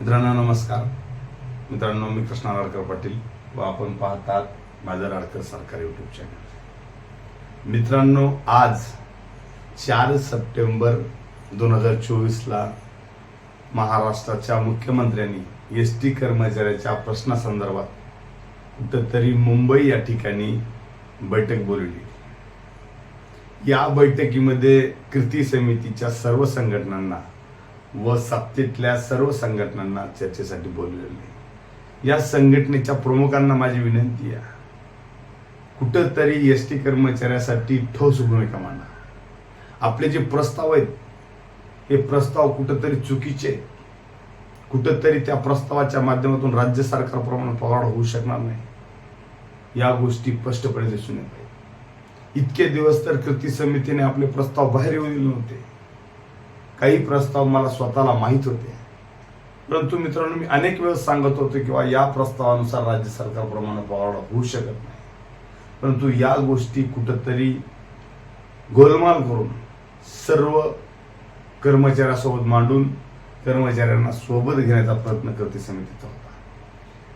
मित्रांनो नमस्कार. मित्रांनो मी कृष्णा राडकर पाटील व आपण पाहतात माझा राडकर सरकार यूट्यूब चॅनल मित्रांनो आज चार सप्टेंबर दोन हजार चोवीसला महाराष्ट्राच्या मुख्यमंत्र्यांनी एस टी कर्मचाऱ्याच्या प्रश्नासंदर्भात कुठंतरी मुंबई या ठिकाणी बैठक बोलवली. या बैठकीमध्ये कृती समितीच्या सर्व संघटनांना व सत्तेतल्या सर्व संघटनांना चर्चेसाठी बोलवलेले या संघटनेच्या प्रमुखांना माझी विनंती आहे. कुठंतरी एस टी कर्मचाऱ्यासाठी ठोस भूमिका मांडा. आपले जे प्रस्ताव आहेत हे प्रस्ताव कुठंतरी चुकीचे आहेत. कुठंतरी त्या प्रस्तावाच्या माध्यमातून राज्य सरकारप्रमाणे पगार होऊ शकणार नाही. या गोष्टी स्पष्टपणे दिसून येत आहेत. इतके दिवस तर कृती समितीने आपले प्रस्ताव बाहेर येऊ दिले नव्हते. काही प्रस्ताव मला स्वतःला माहीत होते. परंतु मित्रांनो मी अनेक वेळेस सांगत होतो किंवा या प्रस्तावानुसार राज्य सरकारप्रमाणे पावडा होऊ शकत नाही. परंतु या गोष्टी कुठंतरी गोलमाल करून सर्व कर्मचाऱ्यासोबत मांडून कर्मचाऱ्यांना सोबत घेण्याचा प्रयत्न कृती समितीचा होता.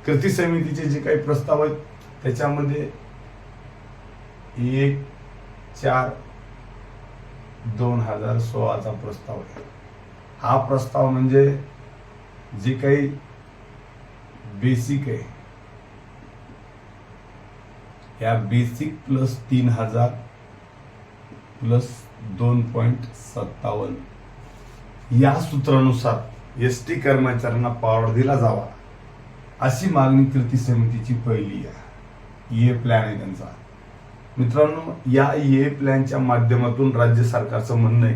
कृती समितीचे जे काही प्रस्ताव आहेत त्याच्यामध्ये एक चार दोन हजार सोळाचा प्रस्ताव आहे. हा प्रस्ताव म्हणजे जे काही बेसिक आहे या बेसिक प्लस तीन हजार प्लस दोन पॉईंट सत्तावन्न. या सूत्रानुसार एस टी कर्मचाऱ्यांना पावर दिला जावा अशी मागणी कृती समितीची पहिली आहे. ये प्लॅन आहे त्यांचा. मित्रांनो या ए प्लॅनच्या माध्यमातून राज्य सरकारचं म्हणणं आहे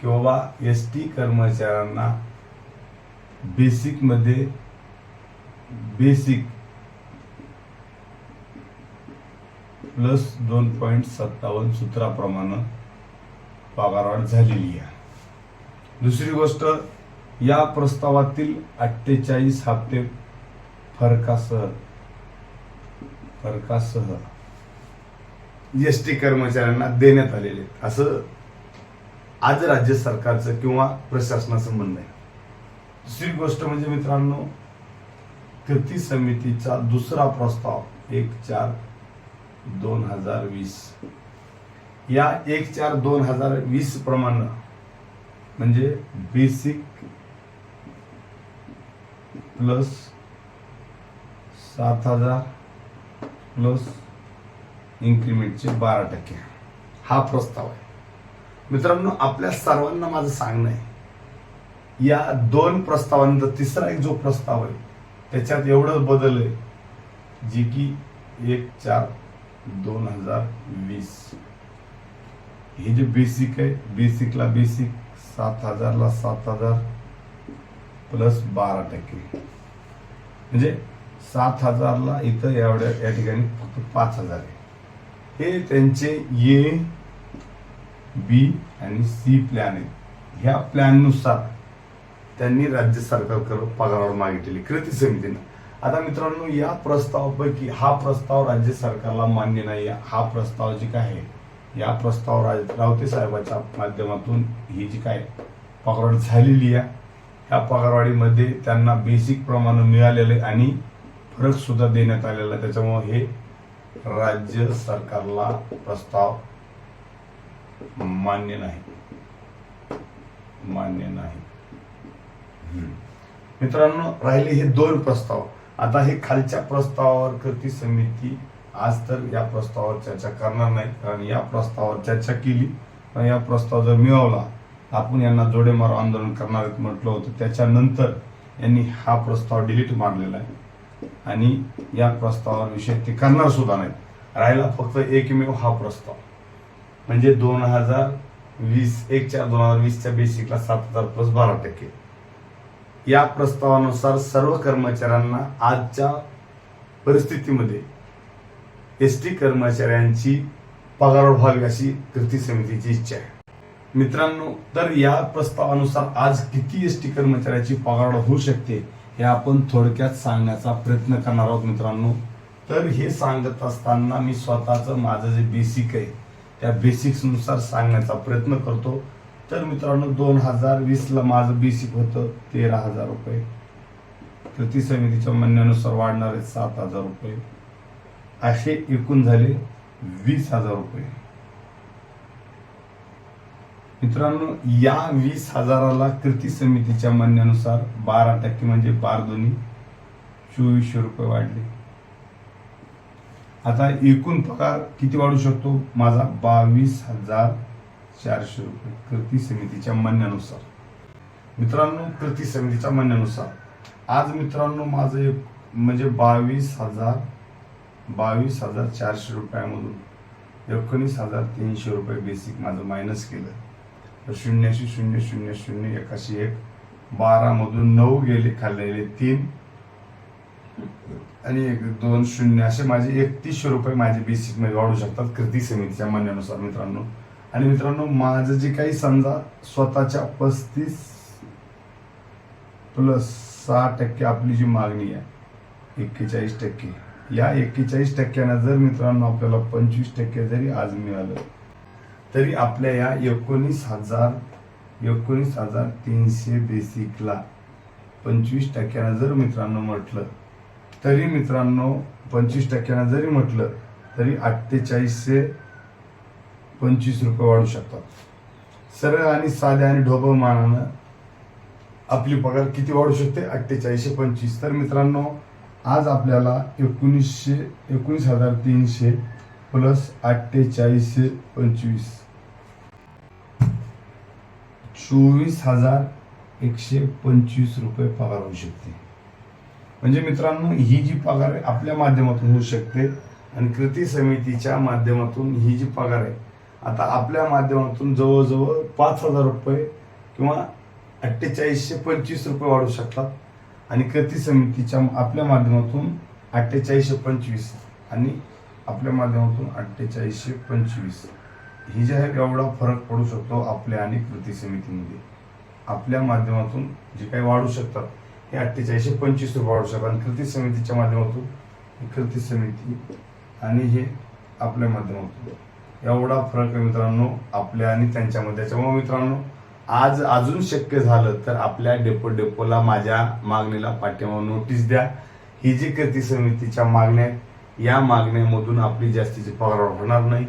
की बाबा एस टी कर्मचाऱ्यांना बेसिकमध्ये बेसिक प्लस दोन पॉईंट सत्तावन्न सूत्राप्रमाणे पगारवाढ झालेली आहे. दुसरी गोष्ट या प्रस्तावातील अठ्ठेचाळीस हप्ते फरकासह फरकासह एस टी कर्मचाऱ्यांना देण्यात आलेले आहेत. असं आज राज्य सरकारचं किंवा प्रशासनाचं म्हणणं आहे दुसरी गोष्ट म्हणजे मित्रांनो कृती समितीचा दुसरा प्रस्ताव एक चार दोन हजार वीस या एक चार दोन हजार वीस प्रमाणे म्हणजे बेसिक प्लस सात हजार प्लस इन्क्रीमेंटचे बारा टक्के. हा प्रस्ताव आहे. मित्रांनो आपल्या सर्वांना माझं सांगणं आहे या दोन प्रस्तावानंतर तिसरा एक जो प्रस्ताव आहे त्याच्यात एवढं बदल आहे जे की एक चार दोन हजार वीस. हे जे बेसिक आहे बेसिकला बेसिक सात हजारला सात हजार प्लस बारा टक्के. म्हणजे सात हजारला इथं एवढ्या या ठिकाणी फक्त पाच हजार आहे. हे त्यांचे ए बी आणि सी प्लॅन आहेत. ह्या प्लॅननुसार त्यांनी राज्य सरकारकडे पगारावर मागितलेली कृती समितीनं. आता मित्रांनो या प्रस्तावापैकी हा प्रस्ताव राज्य सरकारला मान्य नाही आहे. हा प्रस्ताव जी काय आहे या प्रस्ताव राज रावते साहेबाच्या माध्यमातून ही जी काय पगारवाढ झालेली आहे ह्या पगारवाढीमध्ये त्यांना बेसिक प्रमाण मिळालेलं आहे आणि फरक सुद्धा देण्यात आलेला आहे. त्याच्यामुळे हे राज्य सरकारला प्रस्ताव मान्य नाही. मान्य नाही. मित्रांनो राहिले हे दोन प्रस्ताव. आता हे खालच्या प्रस्तावावर कृती समिती आज तर या प्रस्तावावर चर्चा करणार नाही. कारण या प्रस्तावावर चर्चा केली. आणि या प्रस्ताव जर मिळवला आपण यांना जोडेमार आंदोलन करणार आहेत म्हटलं होतं. त्याच्यानंतर यांनी हा प्रस्ताव डिलीट मारलेला आहे. आणि या प्रस्तावावर विषय ते करणार सुद्धा नाहीत. राहिला फक्त एकमेव हा प्रस्ताव. म्हणजे दोन हजार वीस एक चार दोन हजार वीसच्या बेसिकला सात हजार प्लस बारा टक्के. या प्रस्तावानुसार सर्व कर्मचाऱ्यांना आजच्या परिस्थितीमध्ये एस टी कर्मचाऱ्यांची पगार व्हावी अशी कृती समितीची इच्छा आहे. मित्रांनो तर या प्रस्तावानुसार आज किती एस टी कर्मचाऱ्याची पगार होऊ शकते हे आपण थोडक्यात सांगण्याचा प्रयत्न करणार आहोत मित्रांनो. तर हे सांगत असताना मी स्वतःचं माझं जे बेसिक आहे त्या बेसिक्सनुसार सांगण्याचा प्रयत्न करतो. तर मित्रांनो दोन हजार वीसला माझं बेसिक होतं तेरा हजार रुपये. कृती समितीच्या म्हणण्यानुसार वाढणारे सात हजार रुपये. असे एकूण झाले वीस हजार रुपये. मित्रांनो या वीस हजाराला कृती समितीच्या म्हणण्यानुसार बारा टक्के म्हणजे बार दोन्ही चोवीसशे रुपये वाढले. आता एकूण पगार किती वाढू शकतो? माझा बावीस हजार चारशे रुपये कृती समितीच्या म्हणण्यानुसार. मित्रांनो कृती समितीच्या म्हणण्यानुसार. आज मित्रांनो माझं एक म्हणजे बावीस हजार बावीस हजार चारशे रुपयामधून एकोणीस हजार तीनशे रुपये बेसिक माझं मायनस केलं. शून्याशी शून्य शून्य शून्य एकाशी एक. बारामधून नऊ गेले खाल्लेले तीन. आणि एक दोन शून्य असे माझे एकतीसशे रुपये माझे बेसिकमध्ये वाढू शकतात कृती समितीच्या म्हणण्यानुसार मित्रांनो. आणि मित्रांनो माझं जे काही समजा स्वतःच्या पस्तीस प्लस सहा टक्के आपली जी मागणी आहे एक्केचाळीस टक्के. या एक्केचाळीस टक्क्यानं जर मित्रांनो आपल्याला पंचवीस टक्के जरी आज मिळालं तरी आपल्या या एकोणीस हजार एकोणीस हजार तीनशे बेसिकला पंचवीस टक्क्यानं जर मित्रांनो म्हटलं तरी मित्रांनो पंचवीस टक्क्यानं जरी म्हटलं तरी अठ्ठेचाळीसशे पंचवीस रुपये वाढू शकतात. सरळ आणि साध्या आणि ढोबळ मानानं आपली पगार किती वाढू शकते? अठ्ठेचाळीसशे पंचवीस. तर मित्रांनो आज आपल्याला एकोणीसशे एकोणीस हजार तीनशे प्लस अठ्ठेचाळीसशे पंचवीस. चोवीस हजार एकशे पंचवीस रुपये पगार होऊ शकते. म्हणजे मित्रांनो ही जी पगार आहे आपल्या माध्यमातून होऊ शकते आणि कृती समितीच्या माध्यमातून ही जी पगार आहे आता आपल्या माध्यमातून जवळजवळ पाच हजार रुपये किंवा अठ्ठेचाळीसशे पंचवीस रुपये वाढू शकतात आणि कृती समितीच्या आपल्या माध्यमातून अठ्ठेचाळीसशे पंचवीस आणि आपल्या माध्यमातून अठ्ठेचाळीसशे पंचवीस. ही जे आहे एवढा फरक पडू शकतो आपल्या आणि कृती समितीमध्ये. आपल्या माध्यमातून जे काही वाढू शकतात हे अठ्ठेचाळीसशे पंचवीस रुपये वाढू शकतात. आणि कृती समितीच्या माध्यमातून कृती समिती आणि हे आपल्या माध्यमातून. एवढा फरक आहे मित्रांनो आपल्या आणि त्यांच्यामध्ये. त्याच्यामुळे मित्रांनो आज अजून शक्य झालं तर आपल्या डेपो डेपोला माझ्या मागणीला पाठिंबा नोटीस द्या. ही जी कृती समितीच्या मागण्या या मागण्यामधून आपली जास्तीची पगार होणार नाही.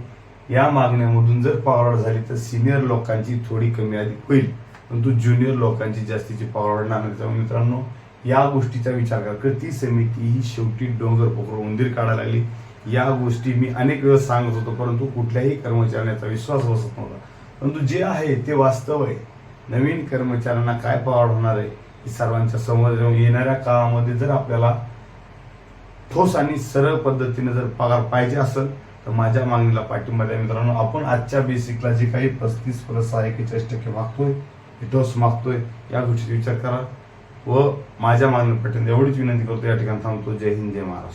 या मागण्यामधून जर फॉरवर्ड झाली तर सिनियर लोकांची थोडी कमी अधिक होईल. परंतु ज्युनियर लोकांची जास्तीची फॉरवर्ड होणार नाही त्यामुळे मित्रांनो या गोष्टीचा विचार करा. कृती समिती ही शेवटी डोंगर पोखर उंदीर काढायला लागली. या गोष्टी मी अनेक वेळेस सांगत होतो परंतु कुठल्याही कर्मचाऱ्यांचा विश्वास बसत नव्हता. परंतु जे आहे ते वास्तव आहे. नवीन कर्मचाऱ्यांना काय पगार होणार आहे हे सर्वांच्या समोर येणाऱ्या काळामध्ये जर आपल्याला ठोस आणि सरळ पद्धतीने जर पगार पाहिजे असेल तर माझ्या मागणीला पाठिंबा द्या मित्रांनो. आपण आजच्या बेसिकला जे काही पस्तीस प्लस सहा एकेचाळीस टक्के मागतोय हे ठोस मागतोय या गोष्टीचा विचार करा. व माझ्या मागणी पाठिंबा एवढीच विनंती करतो या ठिकाणी थांबतो. जय हिंद जय महाराष्ट्र.